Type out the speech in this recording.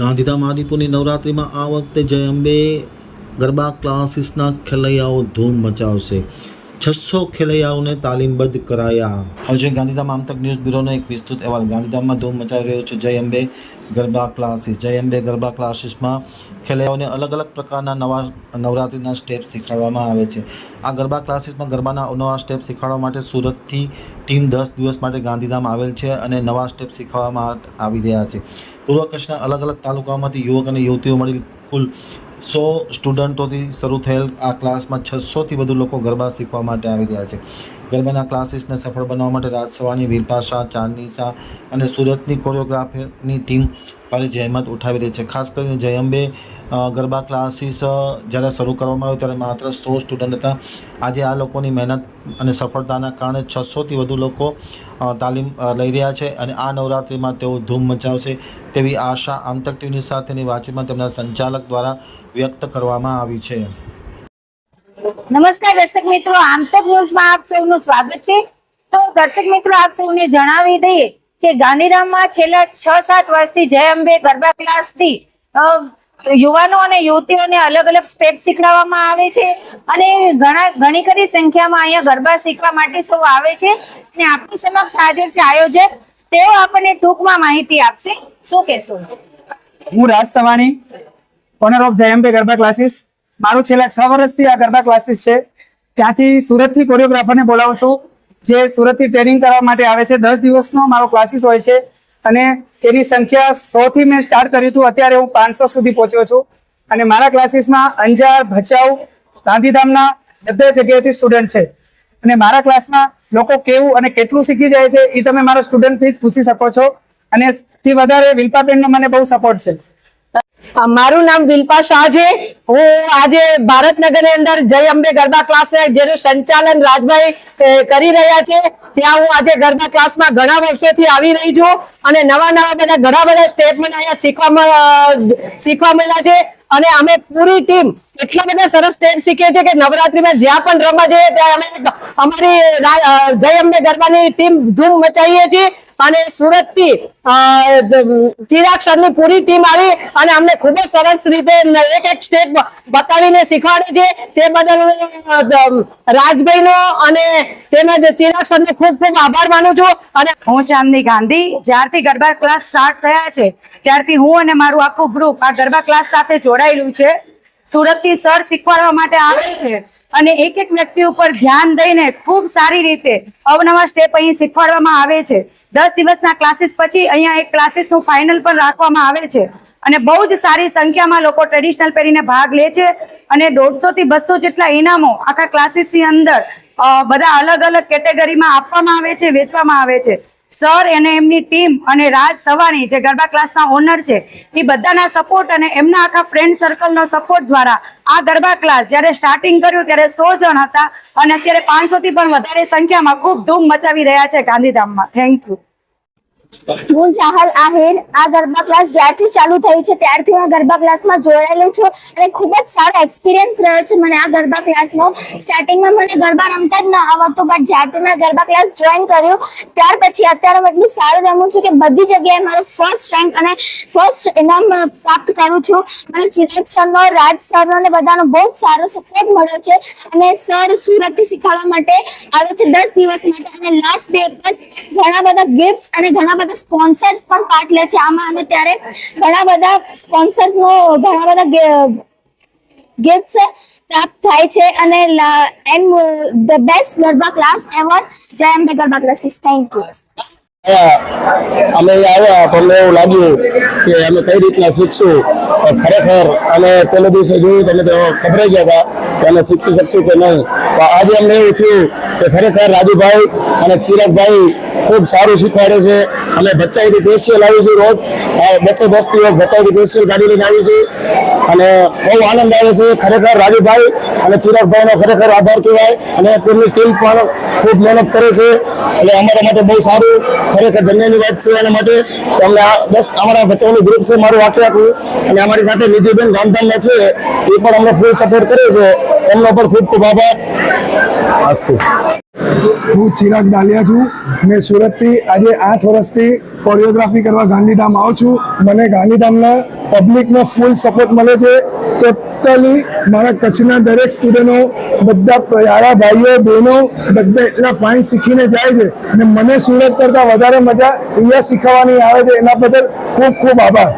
ગાંધીધામ આદિપુરની નવરાત્રિમાં આ વખતે જય અંબે ગરબા ક્લાસીસના ખેલૈયાઓ ધૂમ મચાવશે. છસો ખેલૈયાઓને તાલીમબદ્ધ કરાયા. હવે જોઈએ ગાંધીધામ આમતક ન્યૂઝ બ્યુરોનો એક વિસ્તૃત અહેવાલ. ગાંધીધામમાં ધૂમ મચાવી રહ્યો છે. જય અંબે ગરબા ક્લાસીસ. જય અંબે ગરબા ક્લાસીસમાં ખેલૈયાઓને અલગ અલગ પ્રકારના નવા નવરાત્રિના સ્ટેપ શીખવાડવામાં આવે છે. આ ગરબા ક્લાસીસમાં ગરબાના અવનવા સ્ટેપ શીખવાડવા માટે સુરતથી ટીમ દસ દિવસ માટે ગાંધીધામ આવેલ છે અને નવા સ્ટેપ શીખવવામાં આવી રહ્યા છે. પૂર્વ કચ્છના અલગ અલગ તાલુકાઓમાંથી યુવક અને યુવતીઓ મળી કુલ સો સ્ટુડન્ટોથી શરૂ થયેલ આ ક્લાસમાં છસોથી વધુ લોકો ગરબા શીખવા માટે આવી રહ્યા છે. ગરબાના ક્લાસીસને સફળ બનાવવા માટે રાજ સવાણી વીરપા શાહ ચાંદની શાહ અને સુરતની કોરિયોગ્રાફરની ટીમ ભારે જહેમત ઉઠાવી રહી છે. ખાસ કરીને જય અંબે ગરબા ક્લાસીસ જ્યારે શરૂ કરવામાં આવ્યું ત્યારે માત્ર સો સ્ટુડન્ટ હતા. આજે આ લોકોની મહેનત અને સફળતાના કારણે છસોથી વધુ લોકો તાલીમ લઈ રહ્યા છે અને આ નવરાત્રિમાં તેઓ ધૂમ મચાવશે તેવી આશા આમતક ટીવીની સાથેની વાતચીતમાં તેમના સંચાલક દ્વારા વ્યક્ત કરવામાં આવી છે. નમસ્કાર દર્શક મિત્રો આમતક ન્યૂઝમાં આપ સૌનું સ્વાગત છે. તો દર્શક મિત્રો આપ સૌને જણાવી દઈએ કે ગાંધીધામમાં છેલ્લા છ સાત વર્ષથી જય અંબે ગરબા ક્લાસથી યુવાનો અને યુવતીઓને અલગ અલગ સ્ટેપ શીખડાવવામાં આવે છે અને ઘણા ઘણી ખરી સંખ્યામાં અહીંયા ગરબા શીખવા માટે સૌ આવે છે અને આપણી સમક્ષ હાજર છે આયોજક. તેઓ આપણને ટૂંકમાં માહિતી આપશે. શું કહેશો? હું Raj Savani owner of Jayambe Garba classes મારું છેલ્લા છ વર્ષથી આ ગરબા ક્લાસીસ છે. ત્યાંથી સુરતથી કોરિયોગ્રાફરને બોલાવું છું. જે સુરતથી ટ્રેનિંગ કરવા માટે આવે છે. દસ દિવસનો મારો ક્લાસીસ હોય છે. અને તેની સંખ્યા સોથી મેં સ્ટાર્ટ કર્યું હતું. અત્યારે હું પાંચસો સુધી પહોંચ્યો છું. અને મારા ક્લાસીસમાં અંજાર, ભચાઉ, ગાંધીધામના બધા જગ્યાએથી સ્ટુડન્ટ છે. અને મારા ક્લાસમાં લોકો કેવું અને કેટલું શીખી જાય છે એ તમે મારા સ્ટુડન્ટથી જ પૂછી શકો છો. અને થી વધારે વિલ્પાબેનનો મને બહુ સપોર્ટ છે. મારું નામ વિલ્પા શાહ છે. હું આજે ભારતનગરની અંદર જય અંબે ગરબા ક્લાસ જેનું સંચાલન રાજભાઈ કરી રહ્યા છે. ત્યાં હું આજે ગરબા ક્લાસમાં ઘણા વર્ષોથી આવી રહી છું અને નવા નવા બધા ઘણા બધા સ્ટેપ મને અહીંયા શીખવા શીખવા મળ્યા છે. અને અમે પૂરી ટીમ એટલા બધા સરસ સ્ટેપ શીખીએ છીએ કે નવરાત્રીમાં જ્યાં પણ રમવા જઈએ ત્યાં અમે અમારી જય અંબે ગરબાની ટીમ ધૂમ મચાવીએ છીએ અને સુરતથી ચિરાગ સરની પૂરી ટીમ આવી અને અમને ખૂબ જ સરસ રીતે એક એક સ્ટેપ બતાવીને શીખવાડે છે. તે બદલ હું, નો અને તેમજ ચિરાગ સરનો ખૂબ ખૂબ આભાર માનું છું અને હું ચાંદની ગાંધી. જ્યારથી ગરબા ક્લાસ સ્ટાર્ટ થયા છે ત્યારથી હું અને મારું આખું ગ્રુપ આ ગરબા ક્લાસ સાથે જોડાયેલું છે. સુરતથી સર શીખવાડવા માટે આવે છે. અને એક એક વ્યક્તિ ઉપર ધ્યાન દઈને ખૂબ સારી રીતે અવનવા સ્ટેપ અહીં શીખવાડવામાં આવે છે. દસ દિવસના ક્લાસીસ પછી અહીંયા એક ક્લાસીસનું ફાઇનલ પણ રાખવામાં આવે છે. અને બહુ જ સારી સંખ્યામાં લોકો ટ્રેડિશનલ પહેરીને ભાગ લે છે. અને દોઢસો થી બસો જેટલા ઇનામો આખા ક્લાસીસની અંદર બધા અલગ અલગ કેટેગરીમાં આપવામાં આવે છે, વેચવામાં આવે છે. સર અને એમની ટીમ અને રાજ સવાની જે ગરબા ક્લાસના ઓનર છે, એ બધાના સપોર્ટ અને એમના આખા ફ્રેન્ડ સર્કલનો સપોર્ટ દ્વારા આ ગરબા ક્લાસ જ્યારે સ્ટાર્ટિંગ કર્યું ત્યારે સો જણ હતા અને અત્યારે પાંચસો થી પણ વધારે સંખ્યામાં ખૂબ ધૂમ મચાવી રહ્યા છે ગાંધીધામમાં. થેન્ક યુ હું ચાહલ આહિર આ ગરબા ક્લાસ જ્યારથી ચાલુ થયું છે, ત્યારથી હું ગરબા ક્લાસમાં જોડાયેલી છું અને ખૂબ જ સારો એક્સપિરિયન્સ રહ્યો છે મને આ ગરબા ક્લાસનો સ્ટાર્ટિંગમાં મને ગરબા રમતા જ ન આવડતું બટ જ્યારથી મેં ગરબા ક્લાસ જોઈન કર્યું, ત્યાર પછી અત્યારે હું એટલું સારું રમું છું કે બધી જગ્યાએ મારો ફર્સ્ટ રેન્ક અને ફર્સ્ટ ઇનામ પ્રાપ્ત કરું છું. મને ચિરાગ સરનો, રાજ સરનો અને બધાનો બહુ જ સારો સપોર્ટ મળ્યો છે અને સર સુરતથી શીખવવા માટે આવે છે દસ દિવસ માટે અને લાસ્ટ ડે પર ઘણા બધા ગિફ્ટ અને ઘણા બધા સ્પોન્સર્સ પણ પાર્ટ લે છે આમાં અને ત્યારે ઘણા બધા સ્પોન્સર્સ નો ઘણા બધા ગિફ્ટ પ્રાપ્ત થાય છે અને the best Garba class ever Jay Ambe Garba classes thank you અમે આવ્યા, તો એવું લાગ્યું કે અમે કઈ રીતના શીખશું. ખરેખર અમે પહેલે દિવસે જોયું તમે તો ખબરાઈ ગયા હતા કે અમે શીખી શકશું કે નહીં. આજે અમને એવું થયું કે ખરેખર રાજુભાઈ અને ચિરાગભાઈ ખૂબ સારું શીખવાડે છે. અમે ભચાઈથી સ્પેશિયલ આવી છે રોજ. આ દસે દિવસ ભચાઈથી સ્પેશિયલ ગાડી લઈને આવી છે અને બહુ આનંદ આવે છે. ખરેખર રાજુભાઈ અને ચિરાગભાઈનો ખરેખર આભાર કહેવાય. અને તેમની ટીમ પણ ખૂબ મહેનત કરે છે. એટલે અમારા માટે બહુ સારું. ખરેખર ધન્યની વાત છે એના માટે. અમને આ દસ અમારા બચ્ચાઓનું ગ્રુપ છે. મારું વાક્ય આખું અને અમારી સાથે નિધિબેન ગાંધીધામના છે. એ પણ અમને ફૂલ સપોર્ટ કરે છે. એમનો પણ ખૂબ ખૂબ આભાર. અસ્તુ હું ચિરાગ ડાલિયા છું મેં સુરતથી આજે આઠ વર્ષથી કોરિયોગ્રાફી કરવા ગાંધીધામ આવું છું. મને ગાંધીધામના પબ્લિકનો ફૂલ સપોર્ટ મળે છે. ટોટલી મારા કચ્છના દરેક સ્ટુડન્ટો બધા યારા ભાઈઓ બહેનો બધા એટલા ફાઇન શીખીને જાય છે. અને મને સુરત કરતાં વધારે મજા અહીંયા શીખવાની આવે છે. એના બદલ ખૂબ ખૂબ આભાર.